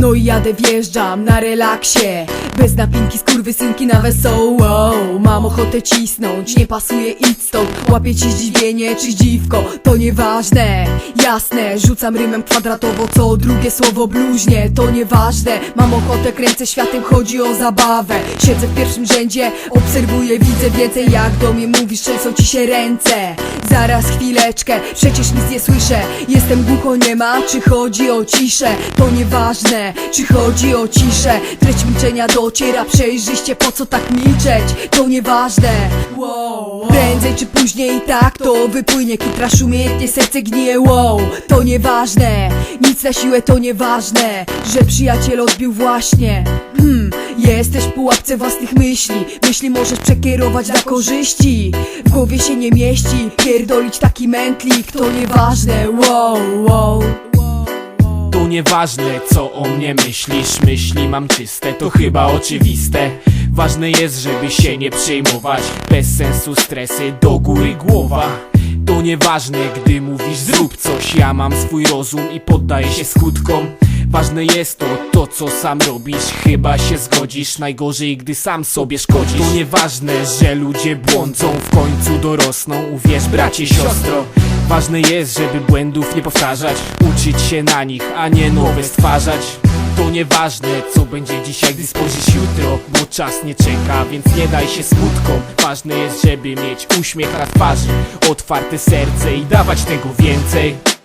No i jadę, wjeżdżam na relaksie Bez napinki, skurwysynki na wesoło. Mam ochotę cisnąć, nie pasuje idź stąd Łapię ci zdziwienie czy dziwko, to nieważne. Jasne, rzucam rymem kwadratowo Co drugie słowo bluźnie, to nieważne. Mam ochotę, kręcę światem, chodzi o zabawę. Siedzę w pierwszym rzędzie, obserwuję, widzę więcej Jak do mnie mówisz, trzęsą ci się ręce. Zaraz chwileczkę, przecież nic nie słyszę. Jestem głucho, nie ma, czy chodzi o ciszę? To nieważne, czy chodzi o ciszę. Treść milczenia dociera przejrzyście Po co tak milczeć, to nieważne. Prędzej czy później i tak to wypłynie Kitrasz umiejętnie, serce gnije, wow. To nieważne, nic na siłę to nieważne Że przyjaciel odbił właśnie. Hmm, jesteś w pułapce własnych myśli Myśli możesz przekierować na korzyści. W głowie się nie mieści Pierdolić taki mętlik to nieważne Wow, wow nieważne co o mnie myślisz. Myśli mam czyste, to chyba oczywiste. Ważne jest, żeby się nie przejmować. Bez sensu stresy, do góry głowa. To nieważne, gdy mówisz zrób coś. Ja mam swój rozum i poddaję się skutkom Ważne jest to, to co sam robisz. Chyba się zgodzisz, najgorzej gdy sam sobie szkodzisz. To nieważne, że ludzie błądzą W końcu dorosną, uwierz bracie, siostro. Ważne jest, żeby błędów nie powtarzać. Uczyć się na nich, a nie nowe stwarzać. To nieważne, co będzie dzisiaj, gdy spojrzysz jutro Bo czas nie czeka, więc nie daj się smutkom. Ważne jest, żeby mieć uśmiech na twarzy Otwarte serce i dawać tego więcej